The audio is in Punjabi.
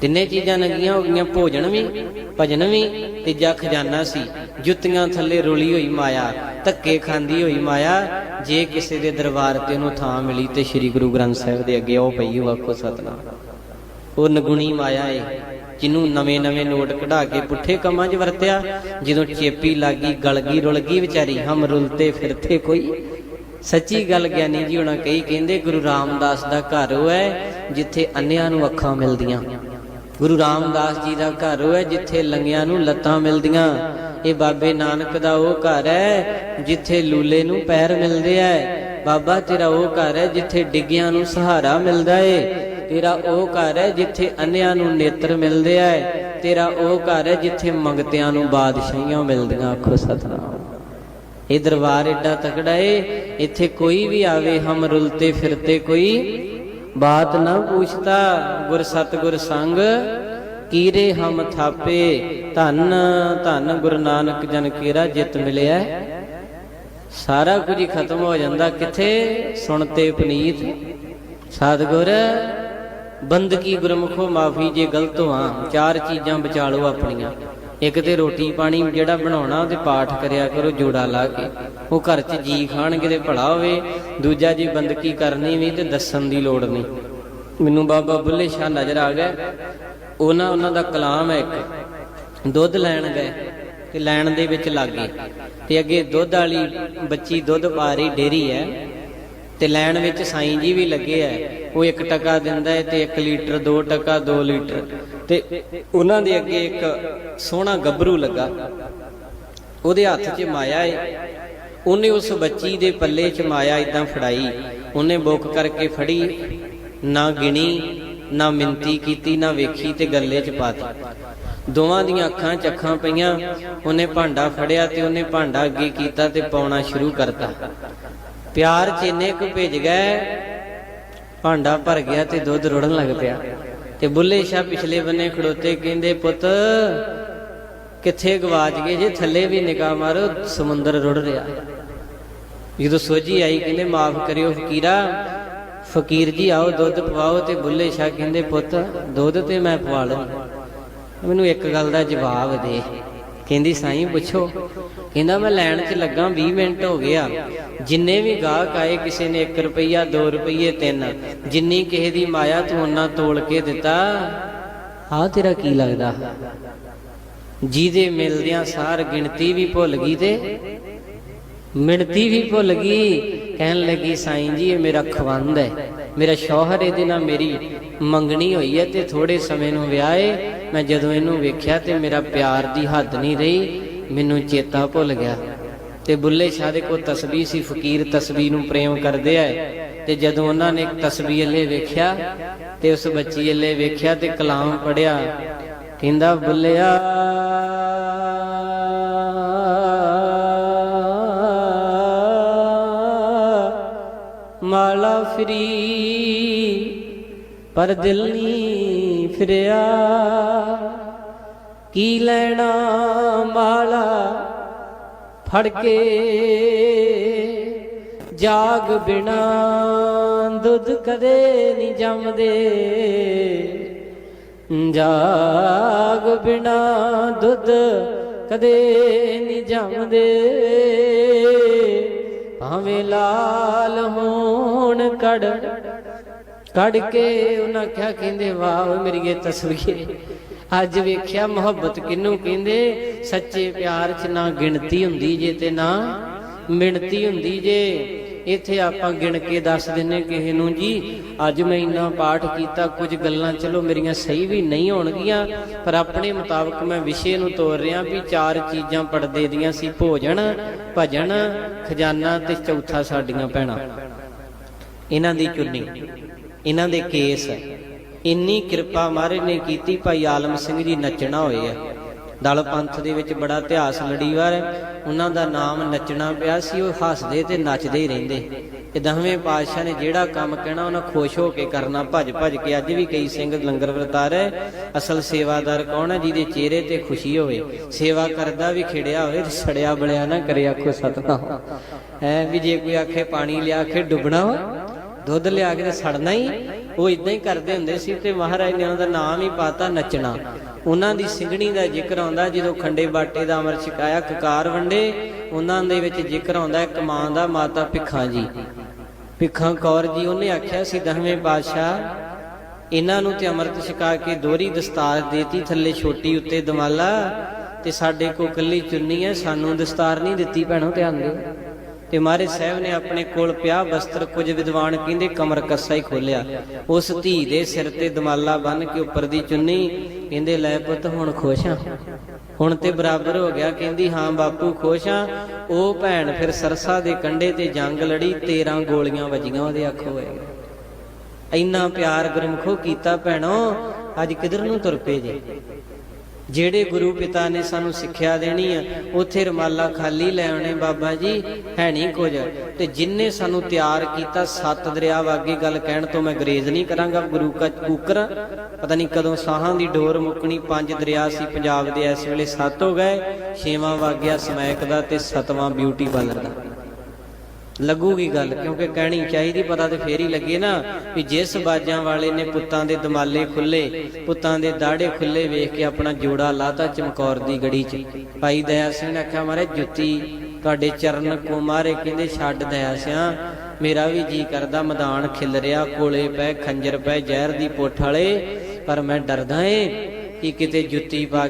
ਤਿੰਨੇ ਚੀਜ਼ਾਂ ਨੰਗੀਆਂ ਹੋ ਗਈਆਂ, ਭੋਜਨ ਵੀ, ਭਜਨ ਵੀ ਤੀਜਾ ਖਜ਼ਾਨਾ ਸੀ। ਜੁੱਤੀਆਂ ਥੱਲੇ ਰੁਲੀ ਹੋਈ ਮਾਇਆ, ਧੱਕੇ ਖਾਂਦੀ ਹੋਈ ਮਾਇਆ। ਜੇ ਕਿਸੇ ਦੇ ਦਰਬਾਰ ਤੇ ਉਹਨੂੰ ਥਾਂ ਮਿਲੀ ਤੇ ਸ੍ਰੀ ਗੁਰੂ ਗ੍ਰੰਥ ਸਾਹਿਬ ਦੇ ਅੱਗੇ ਉਹ ਪਈ ਹੋ ਸਤਨਾਮ। ਉਹ ਨਗੁਣੀ ਮਾਇਆ ਏ, ਜਿਹਨੂੰ ਨਵੇਂ ਨਵੇਂ ਨੋਟ ਕਢਾ ਕੇ ਪੁੱਠੇ ਕੰਮਾਂ 'ਚ ਵਰਤਿਆ। ਜਦੋਂ ਚੇਪੀ ਲੱਗੀ, ਗਲਗੀ ਗਈ ਰੁਲ ਗਈ ਵਿਚਾਰੀ, ਹਮ ਰੁਲਤੇ ਫਿਰਤੇ ਕੋਈ। ਸੱਚੀ ਗੱਲ ਗਿਆਨੀ ਜੀ ਹੋਣਾ ਕਹੀ, ਕਹਿੰਦੇ ਗੁਰੂ ਰਾਮਦਾਸ ਦਾ ਘਰ ਉਹ ਹੈ, ਜਿੱਥੇ ਅੰਨਿਆਂ ਨੂੰ ਅੱਖਾਂ ਮਿਲਦੀਆਂ। ਗੁਰੂ ਰਾਮਦਾਸ ਜੀ ਦਾ ਘਰ ਉਹ ਹੈ ਜਿੱਥੇ ਲੰਗਿਆਂ ਨੂੰ ਲੱਤਾਂ ਮਿਲਦੀਆਂ। ਇਹ ਬਾਬੇ ਨਾਨਕ ਦਾ ਉਹ ਘਰ ਹੈ, ਜਿੱਥੇ ਲੂਲੇ ਨੂੰ ਪੈਰ ਮਿਲਦੇ ਐ। ਬਾਬਾ ਤੇਰਾ ਉਹ ਘਰ ਹੈ, ਜਿੱਥੇ ਡਿੱਗਿਆਂ ਨੂੰ ਸਹਾਰਾ ਮਿਲਦਾ ਏ। ਤੇਰਾ ਉਹ ਘਰ ਹੈ, ਜਿੱਥੇ ਅੰਨਿਆਂ ਨੂੰ ਨੇਤਰ ਮਿਲਦੇ ਐ। ਤੇਰਾ ਉਹ ਘਰ ਹੈ, ਜਿੱਥੇ ਮੰਗਤਿਆਂ ਨੂੰ ਬਾਦਸ਼ਾਹੀਆਂ ਮਿਲਦੀਆਂ, ਆਖੋ ਸਤਨਾਮ। ਇਹ ਦਰਬਾਰ ਏਡਾ ਤਕੜਾ ਏ, ਇੱਥੇ ਕੋਈ ਵੀ ਆਵੇ, ਹਮ ਰੁਲਤੇ ਫਿਰਤੇ ਕੋਈ ਬਾਤ ਨਾ ਪੁੱਛਤਾ, ਗੁਰ ਸਤਗੁਰ ਸੰਗ, ਕੀਰੇ ਹਮ ਥਾਪੇ, ਧੰਨ ਧੰਨ ਗੁਰੂ ਨਾਨਕ ਜਨ ਕੇਰਾ ਜਿਤ ਮਿਲਿਆ। ਸਾਰਾ ਕੁਝ ਖਤਮ ਹੋ ਜਾਂਦਾ ਕਿੱਥੇ? ਸੁਣਤੇ ਪਨੀਤ। ਸਤਗੁਰ ਬੰਦਗੀ ਗੁਰਮੁਖੋ ਮਾਫੀ ਜੇ ਗਲਤ ਹੋਆਂ, ਚਾਰ ਚੀਜ਼ਾਂ ਬਚਾ ਲਓ ਆਪਣੀਆਂ। ਇੱਕ ਤੇ ਰੋਟੀ ਪਾਣੀ ਜਿਹੜਾ ਬਣਾਉਣਾ ਤੇ ਪਾਠ ਕਰਿਆ ਕਰੋ, ਜੋੜਾ ਲਾ ਕੇ। ਉਹ ਘਰ 'ਚ ਜੀ ਖਾਣਗੇ ਤੇ ਭਲਾ ਹੋਵੇ। ਦੂਜਾ ਜੀ ਬੰਦਗੀ ਕਰਨੀ ਵੀ ਤੇ ਦੱਸਣ ਦੀ ਲੋੜ ਨਹੀਂ। ਮੈਨੂੰ ਬਾਬਾ ਬੁੱਲੇ ਸ਼ਾਹ ਨਜ਼ਰ ਆ ਗਿਆ ਉਹਨਾਂ ਉਹਨਾਂ ਦਾ ਕਲਾਮ ਹੈ ਇੱਕ। ਦੁੱਧ ਲੈਣ ਗਏ ਤੇ ਲੈਣ ਦੇ ਵਿੱਚ ਲੱਗ ਗਏ। ਤੇ ਅੱਗੇ ਦੁੱਧ ਵਾਲੀ ਬੱਚੀ ਦੁੱਧ ਪਾ ਰਹੀ, ਡੇਰੀ ਹੈ। ਤੇ ਲੈਣ ਵਿੱਚ ਸਾਈਂ ਜੀ ਵੀ ਲੱਗੇ ਐ ਉਹ 1 ਟਕਾ ਦਿੰਦਾ ਹੈ ਤੇ 1 ਲੀਟਰ 2 ਟਕਾ 2 ਲੀਟਰ। ਤੇ ਉਹਨਾਂ ਦੇ ਅੱਗੇ ਇੱਕ ਸੋਹਣਾ ਗੱਭਰੂ ਲੱਗਾ। ਉਹਦੇ ਹੱਥ 'ਚ ਮਾਇਆ ਹੈ ਉਹਨੇ ਉਸ ਬੱਚੀ ਦੇ ਪੱਲੇ 'ਚ ਮਾਇਆ ਇਦਾਂ ਫੜਾਈ। ਉਹਨੇ ਬੁੱਕ ਕਰਕੇ ਫੜੀ। ਨਾ ਗਿਣੀ, ਨਾ ਮਿੰਤੀ ਕੀਤੀ, ਨਾ ਵੇਖੀ ਤੇ ਗੱਲੇ 'ਚ ਪਾਤੀ ਦੋਵਾਂ ਦੀਆਂ ਅੱਖਾਂ 'ਚ ਅੱਖਾਂ ਪਈਆਂ। ਉਹਨੇ ਭਾਂਡਾ ਫੜਿਆ ਤੇ ਉਹਨੇ ਭਾਂਡਾ ਅੱਗੇ ਕੀਤਾ ਤੇ ਪਾਉਣਾ ਸ਼ੁਰੂ ਕਰਤਾ। ਪਿਆਰ ਚ ਇੰਨੇ ਕੁ ਭਿੱਜ ਗਏ ਭਾਂਡਾ ਭਰ ਗਿਆ ਤੇ ਦੁੱਧ ਰੁੜਨ ਲੱਗ ਪਿਆ। ਤੇ ਬੁੱਲੇ ਸ਼ਾਹ ਪਿਛਲੇ ਬੰਨੇ ਖੜੋਤੇ ਕਹਿੰਦੇ, ਪੁੱਤ, ਕਿੱਥੇ ਗਵਾਚ ਗਏ? ਜੇ ਥੱਲੇ ਵੀ ਨਿਗਾਹ ਮਾਰੋ, ਸਮੁੰਦਰ ਰੁੜ ਰਿਹਾ। ਜਦੋਂ ਸੋਝੀ ਆਈ, ਕਹਿੰਦੇ, ਮਾਫ ਕਰਿਓ ਫਕੀਰਾ, ਫਕੀਰ ਜੀ ਆਓ, ਦੁੱਧ ਪਵਾਓ। ਤੇ ਬੁੱਲੇ ਸ਼ਾਹ ਕਹਿੰਦੇ, ਪੁੱਤ, ਦੁੱਧ ਤੇ ਮੈਂ ਪਵਾ ਲਵਾਂ ਮੈਨੂੰ ਇੱਕ ਗੱਲ ਦਾ ਜਵਾਬ ਦੇ। ਕਹਿੰਦੀ, ਸਾਈਂ ਪੁੱਛੋ? ਕਹਿੰਦਾ, ਮੈਂ ਲੈਣ 'ਚ ਲੱਗਾ 20 ਮਿੰਟ ਹੋ ਗਿਆ ਜਿੰਨੇ ਵੀ ਗਾਹਕ ਆਏ, ਕਿਸੇ ਨੇ 1 ਰੁਪਈਆ 2 ਰੁਪਈਏ 3 ਜਿੰਨੀ ਕਿਸੇ ਦੀ ਮਾਇਆ ਤੂੰ ਉਹਨਾਂ ਤੋਲ ਕੇ ਦਿੱਤਾ ਆ ਤੇਰਾ ਕੀ ਲੱਗਦਾ? ਜਿਹਦੇ ਮਿਲਦਿਆਂ ਸਾਰ ਗਿਣਤੀ ਵੀ ਭੁੱਲ ਗਈ ਤੇ ਮਿਣਤੀ ਵੀ ਭੁੱਲ ਗਈ, ਕਹਿਣ ਲੱਗੀ, ਸਾਈਂ ਜੀ, ਇਹ ਮੇਰਾ ਖਵੰਦ ਹੈ। ਮੇਰਾ ਸ਼ੌਹਰ ਇਹਦੇ ਨਾਲ ਮੇਰੀ ਮੰਗਣੀ ਹੋਈ ਹੈ ਤੇ ਥੋੜੇ ਸਮੇਂ ਨੂੰ ਵਿਆਹੇ। ਮੈਂ ਜਦੋਂ ਇਹਨੂੰ ਵੇਖਿਆ ਤੇ ਮੇਰਾ ਪਿਆਰ ਦੀ ਹੱਦ ਨਹੀਂ ਰਹੀ, ਮੈਨੂੰ ਚੇਤਾ ਭੁੱਲ ਗਿਆ। ਤੇ ਬੁੱਲੇ ਸ਼ਾਹ ਦੇ ਕੋਲ ਤਸਬੀਹ ਸੀ, ਫਕੀਰ ਤਸਬੀਹ ਨੂੰ ਪ੍ਰੇਮ ਕਰਦੇ ਆ। ਤੇ ਜਦੋਂ ਉਹਨਾਂ ਨੇ ਇੱਕ ਤਸਬੀਹ ਅੱਲੇ ਵੇਖਿਆ, ਤੇ ਉਸ ਬੱਚੀ ਅੱਲੇ ਵੇਖਿਆ ਤੇ ਕਲਾਮ ਪੜਿਆ ਕਹਿੰਦਾ, ਬੁੱਲਿਆ, ਮਾਲਾ ਫਰੀ, ਪਰ ਦਿਲ ਨਹੀਂ ਫਿਰਿਆ। ਕੀ ਲੈਣਾ ਮਾਲਾ ਫੜ ਕੇ ਜਾਗ ਬਿਨਾ ਦੁੱਧ ਕਦੇ ਨਹੀਂ ਜੰਮਦੇ। ਜਾਗ ਬਿਨਾ ਦੁੱਧ ਕਦੇ ਨਹੀਂ ਜੰਮਦੇ। ਭਾਵੇਂ ਲਾਲ ਹੋਣ ਕੜ ਕੱਢ ਕੇ ਉਹਨਾਂ ਕਿਹਾ, ਕਹਿੰਦੇ, ਵਾਹ ਓਏ ਮੇਰੀ ਤਸਵੀਰ। ਅੱਜ ਵੇਖਿਆ ਮੁਹੱਬਤ ਕਿਨੂੰ ਕਹਿੰਦੇ? ਸੱਚੇ ਪਿਆਰ 'ਚ ਨਾ ਗਿਣਤੀ ਹੁੰਦੀ ਜੇ ਤੇ ਨਾ ਮਿਣਤੀ ਹੁੰਦੀ ਜੇ। ਇੱਥੇ ਆਪਾਂ ਗਿਣ ਕੇ ਦੱਸ ਦਿੰਨੇ ਕਿਸੇ ਨੂੰ, ਜੀ, ਅੱਜ ਮੈਂ ਇੰਨਾ ਪਾਠ ਕੀਤਾ, ਕੁਝ ਗੱਲਾਂ ਚਲੋ ਮੇਰੀਆਂ ਸਹੀ ਵੀ ਨਹੀਂ ਹੋਣਗੀਆਂ, ਪਰ ਆਪਣੇ ਮੁਤਾਬਕ ਮੈਂ ਵਿਸ਼ੇ ਨੂੰ ਤੋਰ ਰਿਹਾ ਵੀ ਚਾਰ ਚੀਜ਼ਾਂ ਪੜਦੇ ਦੀਆਂ ਸੀ, ਭੋਜਨ, ਭਜਨ, ਖਜ਼ਾਨਾ ਤੇ ਚੌਥਾ ਸਾਡੀਆਂ ਭੈਣਾਂ। ਇਹਨਾਂ ਦੀ ਚੁੰਨੀ, ਇਹਨਾਂ ਦੇ ਕੇਸ ਇੰਨੀ ਕਿਰਪਾ ਮਹਾਰਾਜ ਨੇ ਕੀਤੀ, ਭਾਈ ਆਲਮ ਸਿੰਘ ਜੀ ਨੱਚਣਾ ਹੋਏ ਆ। ਦਲ ਪੰਥ ਦੇ ਵਿੱਚ ਬੜਾ ਇਤਿਹਾਸ ਲੜੀਵਾਰ ਹੈ। ਉਹਨਾਂ ਦਾ ਨਾਮ ਨੱਚਣਾ ਪਿਆ ਸੀ, ਉਹ ਹੱਸਦੇ ਤੇ ਨੱਚਦੇ ਹੀ ਰਹਿੰਦੇ। ਤੇ ਦਸਵੇਂ ਪਾਤਸ਼ਾਹ ਨੇ ਜਿਹੜਾ ਕੰਮ ਕਹਿਣਾ, ਉਹਨਾਂ ਖੁਸ਼ ਹੋ ਕੇ ਕਰਨਾ, ਭੱਜ ਭੱਜ ਕੇ। ਅੱਜ ਵੀ ਕਈ ਸਿੰਘ ਲੰਗਰ ਵਰਤਾ ਰਹੇ ਅਸਲ ਸੇਵਾਦਾਰ ਕੌਣ ਹੈ ਜਿਹਦੇ ਚਿਹਰੇ ਤੇ ਖੁਸ਼ੀ ਹੋਵੇ। ਸੇਵਾ ਕਰਦਾ ਵੀ ਖਿੜਿਆ ਹੋਵੇ, ਸੜਿਆ ਬਲਿਆ ਨਾ ਕਰੇ, ਆਖੋ ਸਤਨਾਮ। ਹੈ ਵੀ ਜੇ ਕੋਈ ਆਖੇ ਪਾਣੀ ਲਿਆ ਕੇ ਡੁੱਬਣਾ ਵਾ, ਦੁੱਧ ਲਿਆ ਕੇ ਤੇ ਸੜਨਾ ਹੀ। ਉਹ ਇਦਾਂ ਹੀ ਕਰਦੇ ਹੁੰਦੇ ਸੀ ਤੇ ਮਹਾਰਾਜ ਨੇ ਉਹਨਾਂ ਦਾ ਨਾਮ ਹੀ ਪਾਤਾ ਨੱਚਣਾ। ਉਹਨਾਂ ਦੀ ਸਿੰਘਣੀ ਦਾ ਜ਼ਿਕਰ ਆਉਂਦਾ ਜਦੋਂ ਖੰਡੇ ਬਾਟੇ ਦਾ ਅਮਰ ਛਕਾਇਆ ਕਕਾਰ ਵੰਡੇ, ਉਹਨਾਂ ਦੇ ਵਿੱਚ ਜ਼ਿਕਰ ਆਉਂਦਾ ਇੱਕ ਮਾਂ ਦਾ ਮਾਤਾ ਭਿੱਖਾਂ ਜੀ। ਭਿੱਖਾਂ ਕੌਰ ਜੀ, ਉਹਨੇ ਆਖਿਆ ਸੀ, ਦਸਵੇਂ ਪਾਤਸ਼ਾਹ, ਇਹਨਾਂ ਨੂੰ ਤੇ ਅੰਮ੍ਰਿਤ ਛਕਾ ਕੇ ਦੋਹਰੀ ਦਸਤਾਰ ਦੇਤੀ, ਥੱਲੇ ਛੋਟੀ ਉੱਤੇ ਦਮਾਲਾ ਤੇ ਸਾਡੇ ਕੋ ਕੱਲੀ ਚੁੰਨੀ ਹੈ, ਸਾਨੂੰ ਦਸਤਾਰ ਨਹੀਂ ਦਿੱਤੀ, ਭੈਣੋ ਧਿਆਨ ਦਿਓ। ਤੇ ਮਾਰੇ ਸਾਹਿਬ ਨੇ ਆਪਣੇ ਕੋਲ ਪਿਆ ਬਸਤਰ, ਕੁਝ ਵਿਦਵਾਨ ਕਹਿੰਦੇ ਕਮਰ ਕੱਸਾ ਹੀ ਖੋਲਿਆ ਉਸ ਧੀ ਦੇ ਸਿਰ ਤੇ ਦਮਾਲਾ ਬੰਨ ਕੇ ਉੱਪਰ ਦੀ ਚੁੰਨੀ ਕਹਿੰਦੇ, ਲੈ ਪੁੱਤ, ਹੁਣ ਖੁਸ਼ ਆ। ਹੁਣ ਤੇ ਬਰਾਬਰ ਹੋ ਗਿਆ, ਕਹਿੰਦੀ, ਹਾਂ ਬਾਪੂ, ਖੁਸ਼ ਆ। ਉਹ ਭੈਣ ਫਿਰ ਸਰਸਾ ਦੇ ਕੰਢੇ ਤੇ ਜੰਗ ਲੜੀ 13 ਗੋਲੀਆਂ ਵੱਜੀਆਂ, ਉਹਦੇ ਅੱਖ ਹੋਏ। ਇੰਨਾ ਪਿਆਰ ਗੁਰਮਖੋ ਕੀਤਾ, ਭੈਣੋ, ਅੱਜ ਕਿਧਰ ਨੂੰ ਤੁਰ ਪਏ ਜੇ? ਜਿਹੜੇ ਗੁਰੂ ਪਿਤਾ ਨੇ ਸਾਨੂੰ ਸਿੱਖਿਆ ਦੇਣੀ ਆ, ਉਥੇ ਰਮਾਲਾ ਖਾਲੀ ਲੈ ਆਉਣੇ ਬਾਬਾ ਜੀ, ਹੈ ਨਹੀਂ ਕੁਝ। ਤੇ ਜਿਨਨੇ ਸਾਨੂੰ ਤਿਆਰ ਕੀਤਾ ਸੱਤ ਦਰਿਆ ਵਾਗੇ ਗੱਲ ਕਹਿਣ ਤੋਂ ਮੈਂ ਗਰੇਜ਼ ਨਹੀਂ ਕਰਾਂਗਾ, ਗੁਰੂ ਕਾ, ਕੂਕਰ। ਪਤਾ ਨਹੀਂ ਕਦੋਂ ਸਾਹਾਂ ਦੀ ਡੋਰ ਮੁੱਕਣੀ, ਪੰਜ ਦਰਿਆ ਸੀ ਪੰਜਾਬ ਦੇ ਇਸ ਵੇਲੇ ਸੱਤ ਹੋ ਗਏ, ਛੇਵਾਂ ਵਾਗਿਆ ਸਮੈਕ ਦਾ ਤੇ ਸਤਵਾਂ ਬਿਊਟੀ ਪਾਰਲਰ ਦਾ। ਲੱਗੂਗੀ ਗੱਲ, ਕਿਉਂਕਿ ਕਹਿਣੀ ਚਾਹੀਦੀ, ਪਤਾ ਤੇ ਫੇਰ ਹੀ ਲੱਗੇ ਨਾ ਵੀ ਜਿਸ ਬਾਜਾਂ ਵਾਲੇ ਨੇ ਪੁੱਤਾਂ ਦੇ ਦਮਾਲੇ ਖੁੱਲੇ, ਪੁੱਤਾਂ ਦੇ ਦਾੜੇ ਖੁੱਲੇ ਵੇਖ ਕੇ ਆਪਣਾ ਜੋੜਾ ਲਾਤਾ ਚਮਕੌਰ ਦੀ ਗੜੀ 'ਚ। ਭਾਈ ਦਇਆ ਸਿੰਘ ਨੇ ਆਖਿਆ ਮਾਰੇ ਜੁੱਤੀ ਤੁਹਾਡੇ ਚਰਨ ਕੋ ਮਾਰੇ ਕਹਿੰਦੇ ਛੱਡ ਦਇਆ ਸਿਆ ਮੇਰਾ ਵੀ ਜੀ ਕਰਦਾ ਮੈਦਾਨ ਖਿਲ ਰਿਹਾ ਕੋਲੇ ਪੈ ਖੰਜਰ ਪੈ ਜ਼ਹਿਰ ਦੀ ਪੁੱਠ ਵਾਲੇ, ਪਰ ਮੈਂ ਡਰਦਾ ਏ ਕਿ ਕਿਤੇ ਜੁੱਤੀ ਪਾ